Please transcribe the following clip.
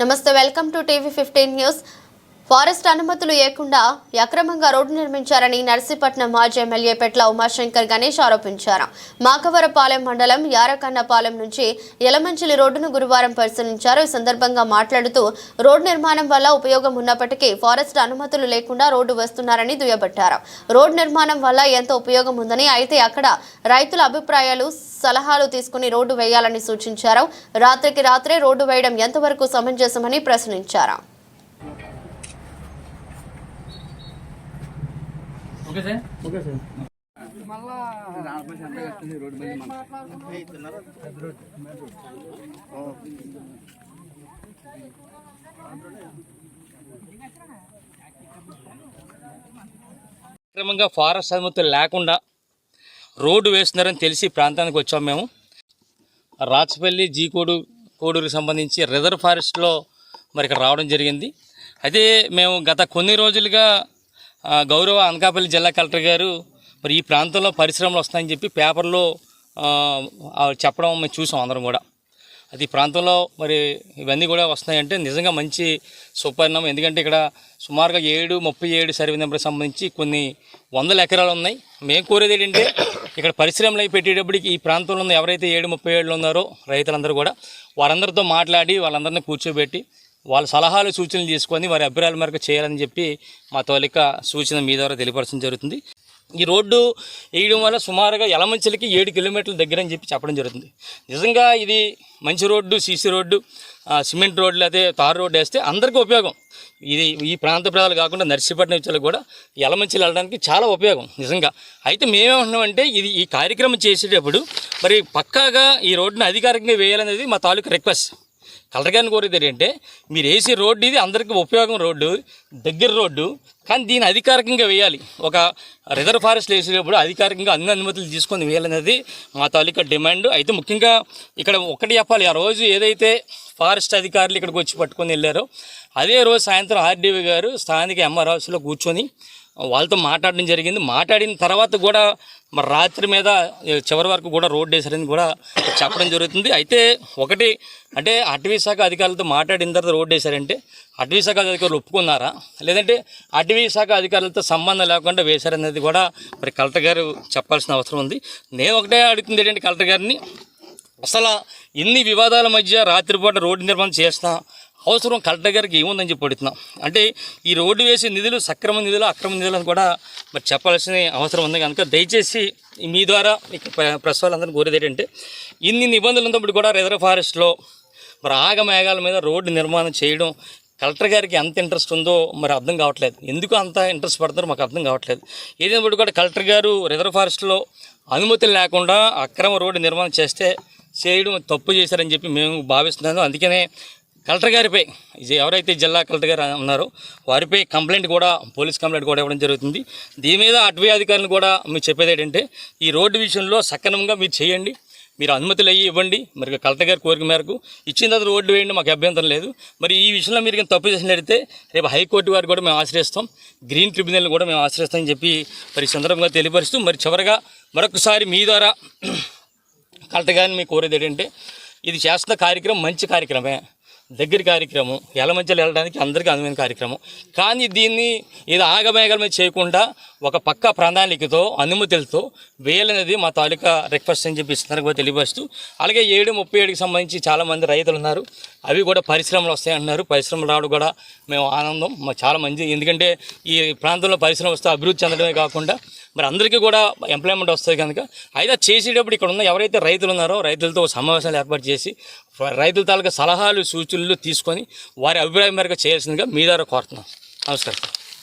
నమస్తే welcome to TV fifteen news forest అనుమతులు లేకుండా అక్రమంగా రోడ్డు నిర్మించారని నర్సీపట్నం మాజీ ఎమ్మెల్యే పెట్ల ఉమాశంకర్ గణేష్ ఆరోపించారు. మాకవరపాలెం మండలం యారకన్నపాలెం నుంచి ఎలమంచిలి రోడ్డును గురువారం పరిశీలించారు. ఈ సందర్భంగా మాట్లాడుతూ రోడ్డు నిర్మాణం వల్ల ఉపయోగం ఉన్నప్పటికీ ఫారెస్ట్ అనుమతులు లేకుండా రోడ్డు వేస్తున్నారని దుయ్యబట్టారు. రోడ్డు నిర్మాణం వల్ల ఎంతో ఉపయోగం ఉందని అయితే అక్కడ రైతుల అభిప్రాయాలు సలహాలు తీసుకుని రోడ్డు వేయాలని సూచించారు. రాత్రికి రాత్రే రోడ్డు వేయడం ఎంతవరకు సమంజసమని ప్రశ్నించారు. Okay sir. Okay sir. క్రమంగా ఫారెస్ట్ అనుమతులు లేకుండా రోడ్డు వేస్తున్నారని తెలిసి ప్రాంతానికి వచ్చాం మేము. రాచపల్లి జీకోడు కోడూరుకి సంబంధించి రిజర్వ్ ఫారెస్ట్లో మరి ఇక్కడ రావడం జరిగింది. అయితే మేము గత కొన్ని రోజులుగా గౌరవ అనకాపల్లి జిల్లా కలెక్టర్ గారు మరి ఈ ప్రాంతంలో పరిశ్రమలు వస్తాయని చెప్పి పేపర్లో చెప్పడం మేము చూసాం అందరం కూడా. అది ప్రాంతంలో మరి ఇవన్నీ కూడా వస్తున్నాయంటే నిజంగా మంచి సుపరిణామం. ఎందుకంటే ఇక్కడ సుమారుగా ఏడు ముప్పై ఏడు సర్వే నెంబర్కి సంబంధించి కొన్ని వందల ఎకరాలు ఉన్నాయి. మేము కోరేది ఏంటంటే ఇక్కడ పరిశ్రమలు అవి పెట్టేటప్పటికి ఈ ప్రాంతంలో ఉన్న ఎవరైతే ఏడు ముప్పై ఏళ్ళు ఉన్నారో రైతులందరూ కూడా వారందరితో మాట్లాడి వాళ్ళందరినీ కూర్చోబెట్టి వాళ్ళ సలహాలు సూచనలు తీసుకొని వారి అభిప్రాయాల మేరకు చేయాలని చెప్పి మా తోలిక సూచన మీ ద్వారా తెలియపరచడం జరుగుతుంది. ఈ రోడ్డు వేయడం వల్ల సుమారుగా ఎలమంచలకి ఏడు కిలోమీటర్ల దగ్గర అని చెప్పి చెప్పడం జరుగుతుంది. నిజంగా ఇది మంచి రోడ్డు సీసీ రోడ్డు సిమెంట్ రోడ్లు అయితే తారు రోడ్డు వేస్తే అందరికీ ఉపయోగం. ఇది ఈ ప్రాంత ప్రజలు కాకుండా నర్సీపట్నం వచ్చేలకు కూడా యలమంచిలు వెళ్ళడానికి చాలా ఉపయోగం నిజంగా. అయితే మేమేమంటున్నామంటే ఇది ఈ కార్యక్రమం చేసేటప్పుడు మరి పక్కాగా ఈ రోడ్డుని అధికారికంగా వేయాలనేది మా తాలూకు రిక్వెస్ట్. కలెక్టర్ గారిని కోరేది ఏంటంటే మీరు వేసే రోడ్డు ఇది అందరికీ ఉపయోగం రోడ్డు దగ్గర రోడ్డు కానీ దీన్ని అధికారికంగా వేయాలి. ఒక రిజర్వ్ ఫారెస్ట్ వేసేటప్పుడు అధికారికంగా అన్ని అనుమతులు తీసుకొని వేయాలనేది మా తాలూకా డిమాండ్. అయితే ముఖ్యంగా ఇక్కడ ఒకటి చెప్పాలి ఆ రోజు ఏదైతే ఫారెస్ట్ అధికారులు ఇక్కడికి వచ్చి పట్టుకొని వెళ్ళారో అదే రోజు సాయంత్రం ఆర్డీవీ గారు స్థానిక ఎంఆర్ఆఫీస్లో కూర్చొని వాళ్ళతో మాట్లాడడం జరిగింది. మాట్లాడిన తర్వాత కూడా మరి రాత్రి మీద చివరి వరకు కూడా రోడ్డు వేసారని కూడా చెప్పడం జరుగుతుంది. అయితే ఒకటి అంటే అటవీ శాఖ అధికారులతో మాట్లాడిన తర్వాత రోడ్డు వేశారంటే అటవీ శాఖ అధికారులు ఒప్పుకున్నారా? లేదంటే అటవీ శాఖ అధికారులతో సంబంధం లేకుండా వేశారనేది కూడా మరి కలెక్టర్ గారు చెప్పాల్సిన అవసరం ఉంది. నేను ఒకటే అడుగుతుంది ఏంటంటే కలెక్టర్ గారిని అసలు ఇన్ని వివాదాల మధ్య రాత్రిపూట రోడ్డు నిర్మాణం చేస్తాను అవసరం కలెక్టర్ గారికి ఏముందని చెప్పి అడుగుతున్నాం. అంటే ఈ రోడ్డు వేసే నిధులు సక్రమ నిధులు అక్రమ నిధులు అని కూడా మరి చెప్పాల్సిన అవసరం ఉంది కనుక దయచేసి మీ ద్వారా ప్ర- ప్రెస్ వాళ్ళందరినీ కోరేది ఏంటంటే ఇన్ని నిబంధనలు ఉన్నప్పుడు కూడా రిజర్వ్ ఫారెస్ట్లో మరి ఆగమేఘాల మీద రోడ్డు నిర్మాణం చేయడం కలెక్టర్ గారికి ఎంత ఇంట్రెస్ట్ ఉందో మరి అర్థం కావట్లేదు. ఎందుకు అంత ఇంట్రెస్ట్ పడతారో మాకు అర్థం కావట్లేదు. ఏదైనప్పుడు కూడా కలెక్టర్ గారు రిజర్వ్ ఫారెస్ట్లో అనుమతులు లేకుండా అక్రమ రోడ్డు నిర్మాణం చేస్తే చేయడం తప్పు చేశారని చెప్పి మేము భావిస్తున్నాను అందుకనే కలెక్టర్ గారిపై ఇది ఎవరైతే జిల్లా కలెక్టర్ గారు ఉన్నారో వారిపై కంప్లైంట్ కూడా పోలీస్ కంప్లైంట్ కూడా ఇవ్వడం జరుగుతుంది. దీని మీద అటవీ అధికారులు కూడా మీరు చెప్పేది ఏంటంటే ఈ రోడ్డు విషయంలో సక్రమంగా మీరు చేయండి. మీరు అనుమతులు అయ్యి ఇవ్వండి. మరి కలెక్టర్ గారి కోరిక మేరకు ఇచ్చిన తర్వాత రోడ్డు వేయండి మాకు అభ్యంతరం లేదు. మరి ఈ విషయంలో మీరు కానీ తప్పు చేసినట్లయితే రేపు హైకోర్టు వారు కూడా మేము ఆశ్రయిస్తాం. గ్రీన్ ట్రిబ్యునల్ కూడా మేము ఆశ్రయిస్తామని చెప్పి మరి సందర్భంగా తెలియపరుస్తూ మరి చివరగా మరొకసారి మీ ద్వారా కలెక్టర్ గారిని మీకు కోరేది ఏంటంటే ఇది చేస్తున్న కార్యక్రమం మంచి కార్యక్రమే. దగ్గర కార్యక్రమం ఎలమంచలు వెళ్ళడానికి అందరికీ అందమైన కార్యక్రమం. కానీ దీన్ని ఇది ఆగమేఘాల చేయకుండా ఒక పక్క ప్రణాళికతో అనుమతులతో వేయాలనేది మా తాలూకా రిక్వెస్ట్ అని చెప్పి ఇస్తున్నారు తెలియపరుస్తూ అలాగే ఏడు ముప్పై ఏడుకి సంబంధించి చాలామంది రైతులు ఉన్నారు అవి కూడా పరిశ్రమలు వస్తాయంటున్నారు. పరిశ్రమలు రావడం కూడా మేము ఆనందం. మాకు చాలా మంచి ఎందుకంటే ఈ ప్రాంతంలో పరిశ్రమ వస్తే అభివృద్ధి చెందడమే కాకుండా మరి అందరికీ కూడా ఎంప్లాయ్మెంట్ వస్తుంది కనుక అయితే చేసేటప్పుడు ఇక్కడ ఉన్న ఎవరైతే రైతులు ఉన్నారో రైతులతో సమావేశాలు ఏర్పాటు చేసి రైతుల తాలూకా సలహాలు సూచనలు తీసుకొని వారి అభిప్రాయం మేరకు చేయాల్సిందిగా మీ ద్వారా కోరుతున్నాం. నమస్కారం